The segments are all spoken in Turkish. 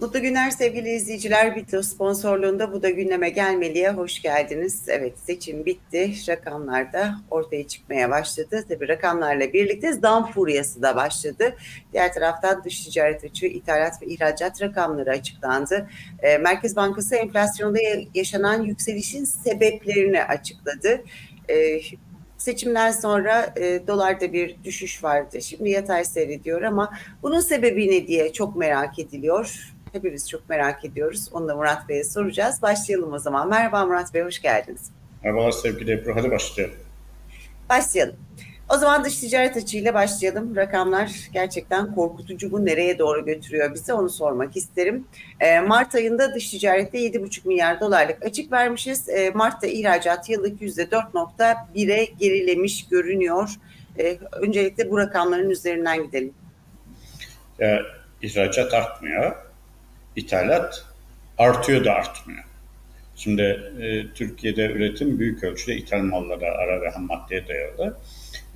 Mutlu günler sevgili izleyiciler. Bito sponsorluğunda bu da gündeme gelmeliye hoş geldiniz. Evet seçim bitti. Rakamlar da ortaya çıkmaya başladı. Tabii rakamlarla birlikte zam furyası da başladı. Diğer taraftan dış ticaret açığı, ithalat ve ihracat rakamları açıklandı. Ee, Merkez Bankası enflasyonda yaşanan yükselişin sebeplerini açıkladı. Seçimden sonra e, dolarda bir düşüş vardı. Şimdi yatay seyrediyor ama bunun sebebi ne diye çok merak ediliyor. Hepimiz çok merak ediyoruz. Onu da Murat Bey'e soracağız. Başlayalım o zaman. Merhaba Murat Bey, hoş geldiniz. Merhabalar sevgili Ebru. Hadi başlayalım. Başlayalım. O zaman dış ticaret açığıyla başlayalım. Rakamlar gerçekten korkutucu. Bu nereye doğru götürüyor bize onu sormak isterim. Ee, Mart ayında dış ticarette 7,5 milyar dolarlık açık vermişiz. Ee, Mart'ta ihracat yıllık %4.1'e gerilemiş görünüyor. Ee, öncelikle bu rakamların üzerinden gidelim. Ya, ihracat artmıyor. İthalat artıyor da artmıyor. Şimdi e, Türkiye'de üretim büyük ölçüde ithal mallara, ara ve ham maddeye dayalı.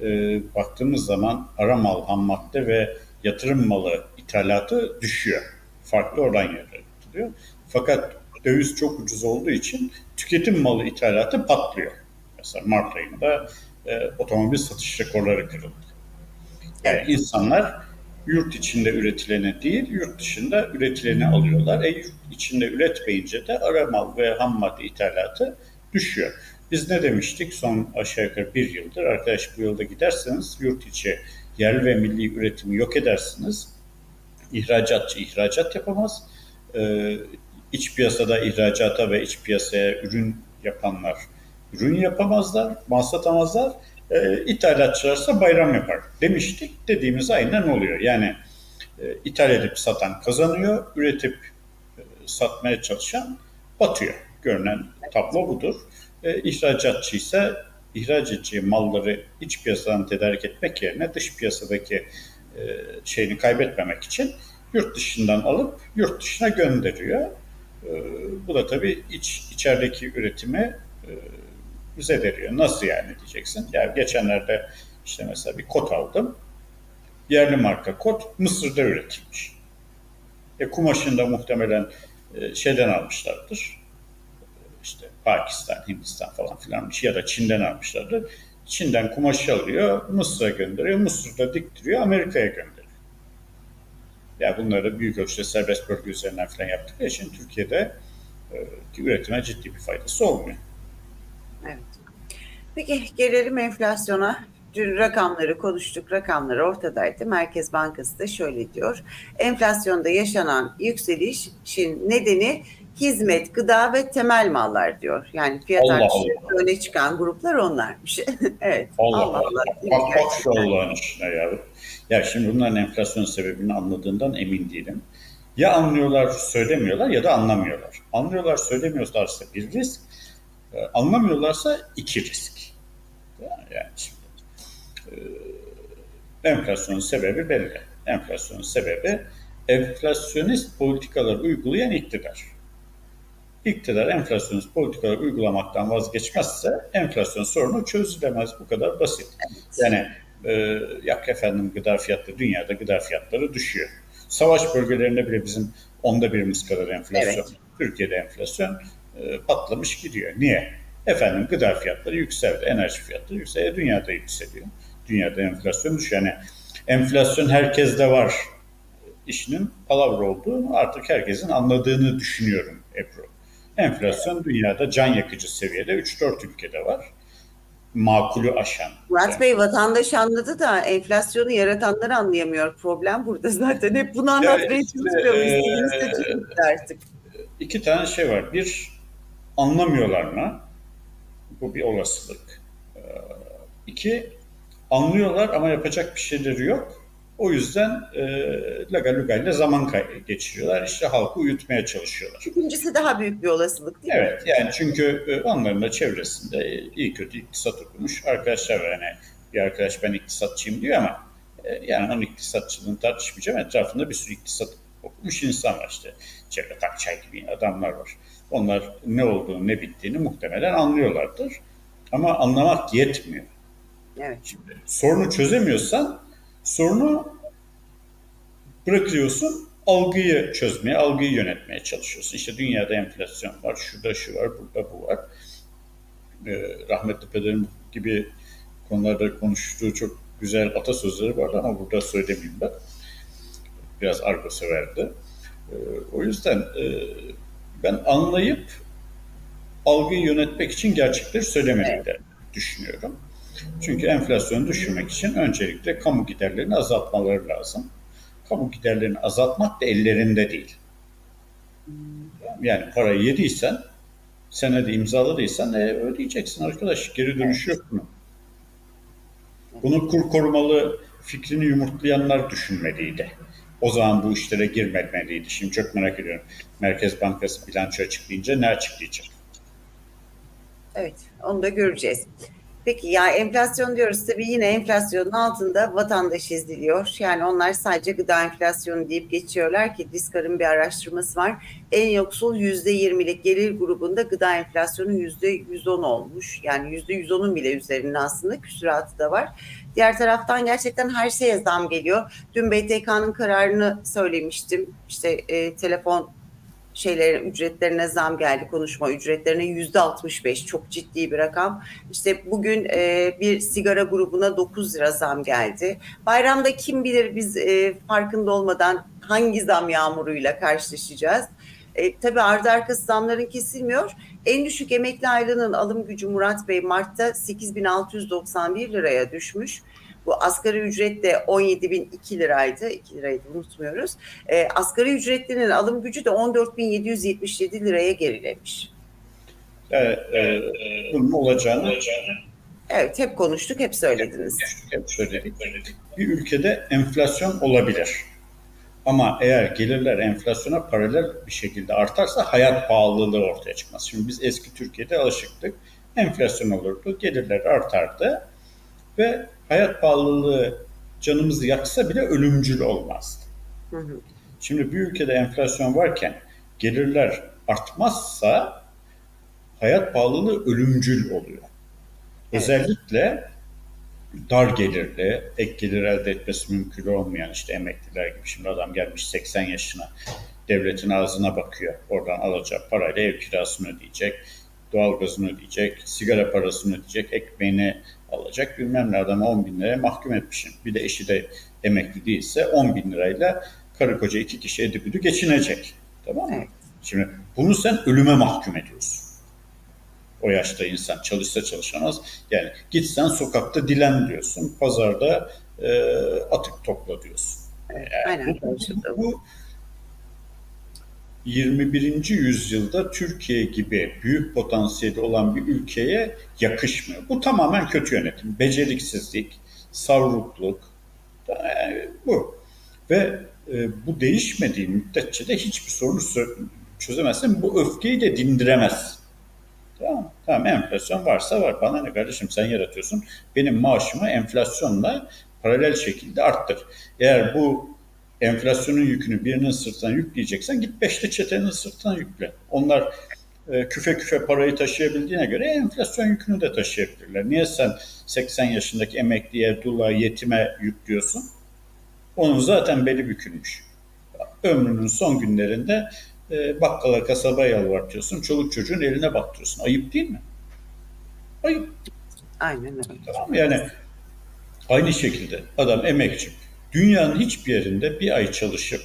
E, baktığımız zaman ara mal, ham madde ve yatırım malı ithalatı düşüyor. Farklı oran yaratılıyor. Fakat döviz çok ucuz olduğu için tüketim malı ithalatı patlıyor. Mesela Mart ayında e, otomobil satış rekorları kırıldı. Yani insanlar yurt içinde üretileni değil, yurt dışında üretileni alıyorlar. E yurt içinde üretmeyince de ara mal ve ham madde ithalatı düşüyor. Biz ne demiştik son aşağı yukarı bir yıldır? Arkadaş bu yolda giderseniz yurt içi yerli ve milli üretimi yok edersiniz. İhracatçı ihracat yapamaz. Ee, iç piyasada ihracata ve iç piyasaya ürün yapanlar ürün yapamazlar, mal satamazlar. E, ithalatçılarsa bayram yapar demiştik. Dediğimiz aynen oluyor. Yani e, ithal edip satan kazanıyor, üretip e, satmaya çalışan batıyor. Görünen tablo budur. E, ihracatçı ise ihraç edeceği malları iç piyasadan tedarik etmek yerine dış piyasadaki e, şeyini kaybetmemek için yurt dışından alıp yurt dışına gönderiyor. E, bu da tabii iç içerideki üretimi e, bize. Nasıl yani diyeceksin. Yani geçenlerde işte mesela bir kot aldım. Yerli marka kot Mısır'da üretilmiş. E kumaşını da muhtemelen e, şeyden almışlardır. İşte Pakistan, Hindistan falan filan şey ya da Çin'den almışlardır. Çin'den kumaşı alıyor, Mısır'a gönderiyor, Mısır'da diktiriyor, Amerika'ya gönderiyor. Yani bunları büyük ölçüde serbest bölge üzerinden falan yaptıkları için Türkiye'de e, üretime ciddi bir faydası olmuyor. Evet. Peki gelelim enflasyona. Dün rakamları konuştuk, rakamlar ortadaydı. Merkez Bankası da şöyle diyor. Enflasyonda yaşanan yükselişin nedeni hizmet, gıda ve temel mallar diyor. Yani fiyat Allah artışı öne çıkan gruplar onlarmış. evet. Allah Allah. Allah. Bak bak şu Allah'ın işine ya. Ya şimdi bunların enflasyon sebebini anladığından emin değilim. Ya anlıyorlar söylemiyorlar ya da anlamıyorlar. Anlıyorlar söylemiyorlarsa bir risk, anlamıyorlarsa iki risk. Yani şimdi e, enflasyonun sebebi belli. Enflasyonun sebebi enflasyonist politikalar uygulayan iktidar. İktidar enflasyonist politikalar uygulamaktan vazgeçmezse enflasyon sorunu çözülemez. Bu kadar basit. Yani e, yak efendim gıda fiyatları, dünyada gıda fiyatları düşüyor. Savaş bölgelerinde bile bizim onda birimiz kadar enflasyon. Evet. Türkiye'de enflasyon e, patlamış gidiyor. Niye? Efendim gıda fiyatları yükseldi, enerji fiyatları yükseldi, dünyada yükseliyor. Dünyada enflasyon düşüyor. Yani enflasyon herkeste var işinin palavra olduğu artık herkesin anladığını düşünüyorum Ebru. Enflasyon dünyada can yakıcı seviyede 3-4 ülkede var. Makulü aşan. Murat Bey vatandaş anladı da enflasyonu yaratanlar anlayamıyor. Problem burada zaten. Hep bunu anlatmaya yani, çalışıyorum. E, artık. İki tane şey var. Bir, anlamıyorlar mı? Bu bir olasılık. İki, anlıyorlar ama yapacak bir şeyleri yok. O yüzden e, laga luga ile zaman geçiriyorlar. İşte halkı uyutmaya çalışıyorlar. İkincisi daha büyük bir olasılık değil evet, mi? Evet yani çünkü onların da çevresinde iyi kötü iktisat okumuş arkadaşlar var. Yani bir arkadaş ben iktisatçıyım diyor ama e, yani onun iktisatçılığını tartışmayacağım. Etrafında bir sürü iktisat okumuş insan var işte. Cevdet Akçay gibi adamlar var. Onlar ne olduğunu ne bittiğini muhtemelen anlıyorlardır. Ama anlamak yetmiyor. Evet. Şimdi sorunu çözemiyorsan sorunu bırakıyorsun algıyı çözmeye, algıyı yönetmeye çalışıyorsun. İşte dünyada enflasyon var, şurada şu var, burada bu var. Ee, rahmetli pederim gibi konularda konuştuğu çok güzel atasözleri vardı ama burada söylemeyeyim ben. Biraz argo severdi. Ee, o yüzden e, ben anlayıp algıyı yönetmek için gerçekleri söylemeliler düşünüyorum. Çünkü enflasyonu düşürmek için öncelikle kamu giderlerini azaltmaları lazım. Kamu giderlerini azaltmak da ellerinde değil. Yani parayı yediysen, senede imzaladıysan e, ödeyeceksin arkadaş. Geri dönüşü yok bunun. Bunu kur korumalı fikrini yumurtlayanlar düşünmeliydi. O zaman bu işlere girmemeliydi. Şimdi çok merak ediyorum. Merkez Bankası bilanço açıklayınca ne açıklayacak? Evet, onu da göreceğiz. Peki ya enflasyon diyoruz tabii yine enflasyonun altında vatandaş eziliyor. Yani onlar sadece gıda enflasyonu deyip geçiyorlar ki Diskar'ın bir araştırması var. En yoksul %20'lik gelir grubunda gıda enflasyonu %110 olmuş. Yani %110'un bile üzerinde aslında küsuratı da var. Diğer taraftan gerçekten her şeye zam geliyor. Dün BTK'nın kararını söylemiştim. İşte e, telefon şeylerin ücretlerine zam geldi konuşma ücretlerine yüzde 65 çok ciddi bir rakam. İşte bugün e, bir sigara grubuna 9 lira zam geldi. Bayramda kim bilir biz e, farkında olmadan hangi zam yağmuruyla karşılaşacağız. E, tabii ardı arkası zamların kesilmiyor. En düşük emekli aylığının alım gücü Murat Bey Mart'ta 8691 liraya düşmüş. Bu asgari ücret de 17.002 liraydı. 2 liraydı unutmuyoruz. E, asgari ücretlinin alım gücü de 14.777 liraya gerilemiş. Evet, e, bunun olacağını Evet hep konuştuk, hep söylediniz. hep söyledik. Bir ülkede enflasyon olabilir. Ama eğer gelirler enflasyona paralel bir şekilde artarsa hayat pahalılığı ortaya çıkmaz. Şimdi biz eski Türkiye'de alışıktık. Enflasyon olurdu, gelirler artardı ve hayat pahalılığı canımızı yaksa bile ölümcül olmazdı. Hı hı. Şimdi bir ülkede enflasyon varken gelirler artmazsa hayat pahalılığı ölümcül oluyor. Özellikle dar gelirli, ek gelir elde etmesi mümkün olmayan işte emekliler gibi. Şimdi adam gelmiş 80 yaşına devletin ağzına bakıyor. Oradan alacağı parayla ev kirasını ödeyecek, doğalgazını ödeyecek, sigara parasını ödeyecek, ekmeğini alacak. Bilmem ne adamı 10 bin liraya mahkum etmişim. Bir de eşi de emekli değilse 10 bin lirayla karı koca iki kişi edibüdü geçinecek. Tamam mı? Evet. Şimdi bunu sen ölüme mahkum ediyorsun. O yaşta insan çalışsa çalışamaz. Yani gitsen sokakta dilen diyorsun. Pazarda e, atık topla diyorsun. Evet, Yani aynen bu, konuşuldu. bu 21. yüzyılda Türkiye gibi büyük potansiyeli olan bir ülkeye yakışmıyor. Bu tamamen kötü yönetim, beceriksizlik, savrukluk, e, bu. Ve e, bu değişmediği müddetçe de hiçbir sorunu çözemezsin. Bu öfkeyi de dindiremez. Tamam, tamam enflasyon varsa var. Bana ne kardeşim sen yaratıyorsun. Benim maaşımı enflasyonla paralel şekilde arttır. Eğer bu enflasyonun yükünü birinin sırtına yükleyeceksen git beşli çetenin sırtına yükle. Onlar e, küfe küfe parayı taşıyabildiğine göre enflasyon yükünü de taşıyabilirler. Niye sen 80 yaşındaki emekliye, dula, yetime yüklüyorsun? Onun zaten beli bükülmüş. Ömrünün son günlerinde e, bakkala, kasaba yalvartıyorsun. Çoluk çocuğun eline baktırıyorsun. Ayıp değil mi? Ayıp. Aynen öyle. Tamam? Yani aynı şekilde adam emekçi. Dünyanın hiçbir yerinde bir ay çalışıp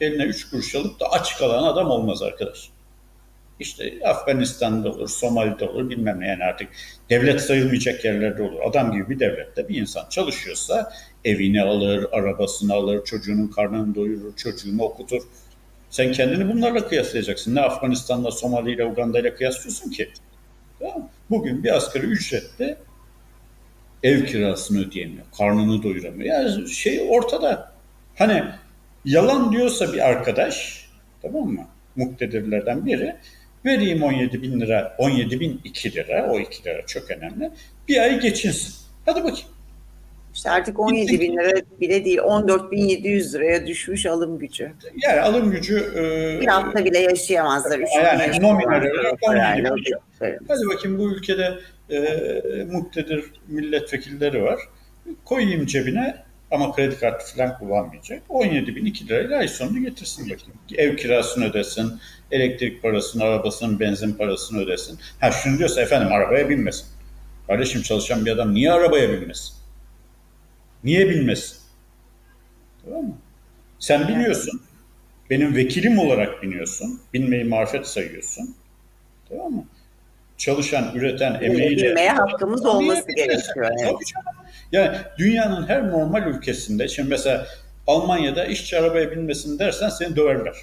eline üç kuruş alıp da aç kalan adam olmaz arkadaş. İşte Afganistan'da olur, Somali'de olur bilmem ne yani artık devlet sayılmayacak yerlerde olur. Adam gibi bir devlette bir insan çalışıyorsa evini alır, arabasını alır, çocuğunun karnını doyurur, çocuğunu okutur. Sen kendini bunlarla kıyaslayacaksın. Ne Afganistan'la, Somali ile, Uganda ile kıyaslıyorsun ki? Tamam. Bugün bir asgari ücretle ev kirasını ödeyemiyor, karnını doyuramıyor. Yani şey ortada. Hani yalan diyorsa bir arkadaş, tamam mı? Muktedirlerden biri, vereyim 17 bin lira, 17 bin 2 lira, o 2 lira çok önemli. Bir ay geçinsin. Hadi bakayım. İşte artık 17 bin lira bile değil 14.700 liraya düşmüş alım gücü. Yani alım gücü... e, Bir hafta bile yaşayamazlar. Yani nominal olarak o parayla. 17 bin. Evet. Hadi bakayım bu ülkede e, muktedir milletvekilleri var. Koyayım cebine ama kredi kartı falan kullanmayacak. 17 bin 2 lirayla ay sonunu getirsin bakayım. Ev kirasını ödesin, elektrik parasını, arabasının benzin parasını ödesin. Ha şunu diyorsa efendim arabaya binmesin. Kardeşim çalışan bir adam niye arabaya binmesin? Niye binmesin? Tamam mı? Sen biliyorsun. Benim vekilim olarak biniyorsun. Binmeyi marifet sayıyorsun. Tamam mı? Çalışan, üreten, emeğiyle... Bilmeye hakkımız olması gerekiyor. Evet. Yani dünyanın her normal ülkesinde, şimdi mesela Almanya'da işçi arabaya binmesin dersen seni döverler.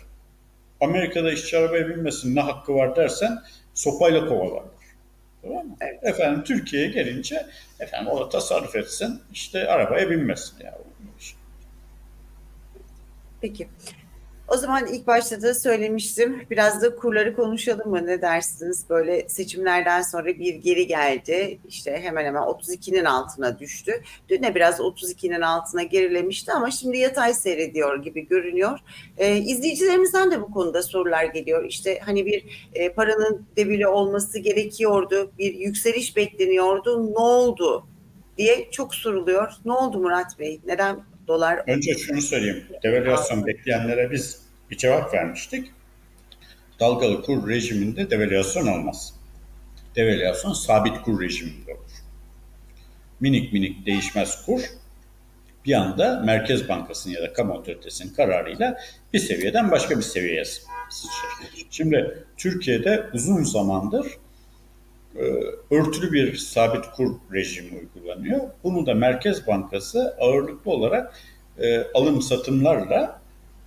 Amerika'da işçi arabaya binmesin ne hakkı var dersen sopayla kovalarlar. Tamam mı? Evet. Efendim Türkiye'ye gelince efendim orada tasarruf etsin işte arabaya binmesin. Ya. Peki. O zaman ilk başta da söylemiştim. Biraz da kurları konuşalım mı? Ne dersiniz? Böyle seçimlerden sonra bir geri geldi. İşte hemen hemen 32'nin altına düştü. Dün de biraz 32'nin altına gerilemişti ama şimdi yatay seyrediyor gibi görünüyor. Ee, izleyicilerimizden de bu konuda sorular geliyor. İşte hani bir e, paranın debili olması gerekiyordu. Bir yükseliş bekleniyordu. Ne oldu? diye çok soruluyor. Ne oldu Murat Bey? Neden dolar Önce şunu söyleyeyim. Devalüasyon bekleyenlere biz bir cevap vermiştik. Dalgalı kur rejiminde devalüasyon olmaz. Devalüasyon sabit kur rejiminde olur. Minik minik değişmez kur bir anda Merkez Bankası'nın ya da kamu otoritesinin kararıyla bir seviyeden başka bir seviyeye sıçrar. Şimdi Türkiye'de uzun zamandır e, örtülü bir sabit kur rejimi uygulanıyor. Bunu da Merkez Bankası ağırlıklı olarak e, alım satımlarla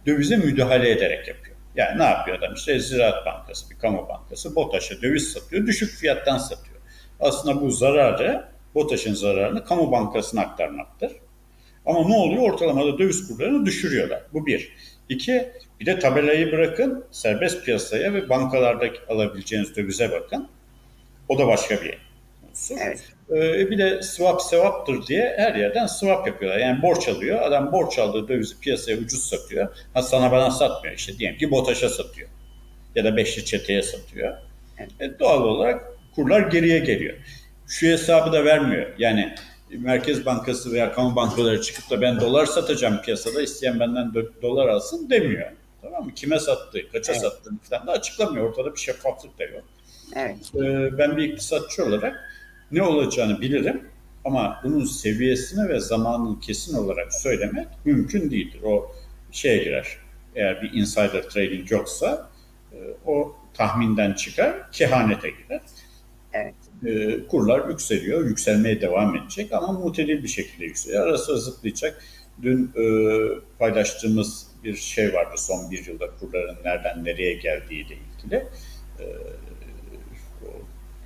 dövize müdahale ederek yapıyor. Yani ne yapıyor adam? İşte Ziraat Bankası, bir kamu bankası BOTAŞ'a döviz satıyor, düşük fiyattan satıyor. Aslında bu zararı, BOTAŞ'ın zararını kamu bankasına aktarmaktır. Ama ne oluyor? Ortalamada döviz kurlarını düşürüyorlar. Bu bir. İki, bir de tabelayı bırakın, serbest piyasaya ve bankalardaki alabileceğiniz dövize bakın. O da başka bir unsur. Evet. Ee, bir de swap sevaptır diye her yerden swap yapıyorlar. Yani borç alıyor. Adam borç aldığı dövizi piyasaya ucuz satıyor. Ha sana bana satmıyor işte. Diyelim ki BOTAŞ'a satıyor. Ya da Beşli Çete'ye satıyor. E, doğal olarak kurlar geriye geliyor. Şu hesabı da vermiyor. Yani Merkez Bankası veya kamu bankaları çıkıp da ben dolar satacağım piyasada isteyen benden do- dolar alsın demiyor. Tamam mı? Kime sattı, kaça Evet. sattığını falan da açıklamıyor. Ortada bir şeffaflık da yok. Evet. Ee, ben bir iktisatçı olarak ne olacağını bilirim ama bunun seviyesini ve zamanını kesin olarak söylemek mümkün değildir. O şeye girer. Eğer bir insider trading yoksa e, o tahminden çıkar, kehanete girer. Evet. E, kurlar yükseliyor, yükselmeye devam edecek ama mutedil bir şekilde yükseliyor. Ara sıra zıplayacak. Dün e, paylaştığımız bir şey vardı son bir yılda kurların nereden nereye geldiğiyle ilgili. E, o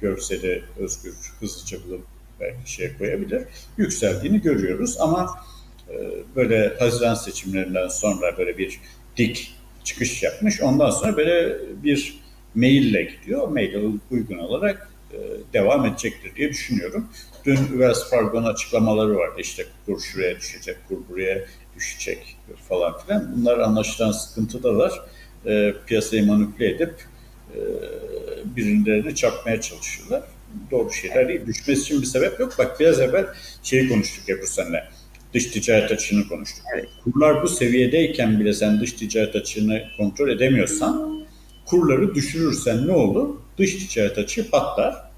görseli Özgür hızlıca bulup belki şey koyabilir. Yükseldiğini görüyoruz ama e, böyle Haziran seçimlerinden sonra böyle bir dik çıkış yapmış. Ondan sonra böyle bir maille gidiyor. Maile uygun olarak e, devam edecektir diye düşünüyorum. Dün Wells Fargo'nun açıklamaları vardı. İşte kur şuraya düşecek, kur buraya düşecek falan filan. Bunlar anlaşılan sıkıntıdalar. E, piyasayı manipüle edip birilerini çarpmaya çalışıyorlar. Doğru şeyler değil. Düşmesi için bir sebep yok. Bak biraz evvel şeyi konuştuk Ebru seninle. Dış ticaret açığını konuştuk. Evet. Kurlar bu seviyedeyken bile sen dış ticaret açığını kontrol edemiyorsan kurları düşürürsen ne olur? Dış ticaret açığı patlar.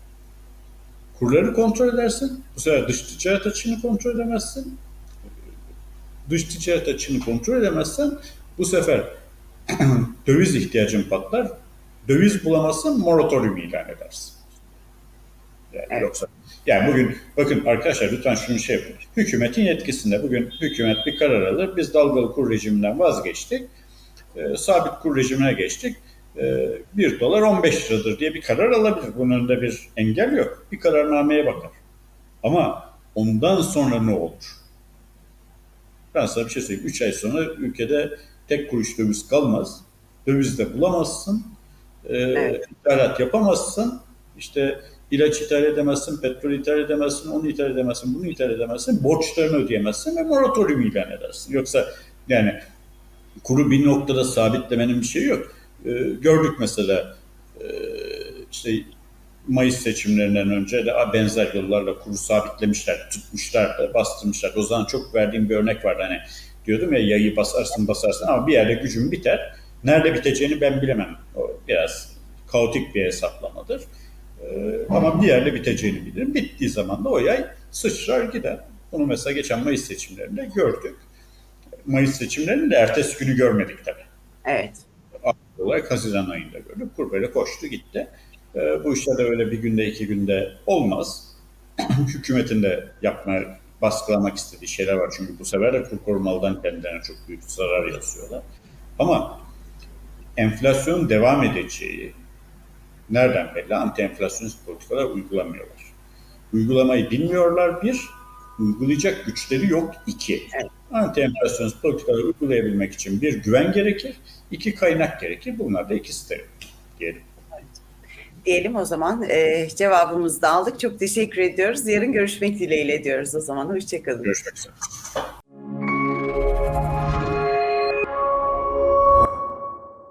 Kurları kontrol edersin. Bu sefer dış ticaret açığını kontrol edemezsin. Dış ticaret açığını kontrol edemezsen bu sefer döviz ihtiyacın patlar. Döviz bulamazsan moratorium ilan edersin. Yani Evet. yoksa yani bugün bakın arkadaşlar lütfen şunu şey yapın. Hükümetin yetkisinde bugün hükümet bir karar alır. Biz dalgalı kur rejiminden vazgeçtik. E, sabit kur rejimine geçtik. E, 1 dolar 15 liradır diye bir karar alabilir. Bunun önünde bir engel yok. Bir kararnameye bakar. Ama ondan sonra ne olur? Ben sana bir şey söyleyeyim. 3 ay sonra ülkede tek kuruş döviz kalmaz. Döviz de bulamazsın. E, Evet. ithalat yapamazsın. İşte ilaç ithal edemezsin, petrol ithal edemezsin, onu ithal edemezsin, bunu ithal edemezsin, borçlarını ödeyemezsin ve moratorium ilan edersin. Yoksa yani kuru bir noktada sabitlemenin bir şeyi yok. Ee, gördük mesela e, işte Mayıs seçimlerinden önce de benzer yollarla kuru sabitlemişler, tutmuşlar da bastırmışlar. O zaman çok verdiğim bir örnek vardı hani diyordum ya yayı basarsın basarsın ama bir yerde gücün biter. Nerede biteceğini ben bilemem. Biraz kaotik bir hesaplamadır. Ee, ama bir yerde biteceğini bilirim. Bittiği zaman da o yay sıçrar gider. Bunu mesela geçen Mayıs seçimlerinde gördük. Mayıs seçimlerinin de ertesi günü görmedik tabii. Evet. Olay Haziran ayında gördük. Kur böyle koştu gitti. Ee, bu işler de öyle bir günde iki günde olmaz. Hükümetin de yapmaya, baskılamak istediği şeyler var. Çünkü bu sefer de kur korumalıdan kendilerine çok büyük zarar yazıyorlar. Ama enflasyon devam edeceği nereden belli? Anti-enflasyonist politikalar uygulamıyorlar. Uygulamayı bilmiyorlar bir, uygulayacak güçleri yok iki. Evet. Anti-enflasyonist politikaları uygulayabilmek için bir güven gerekir, iki kaynak gerekir. Bunlar da ikisi de diyelim. Diyelim o zaman e, cevabımızı da aldık. Çok teşekkür ediyoruz. Yarın görüşmek dileğiyle diyoruz o zaman. Hoşçakalın. Görüşmek üzere.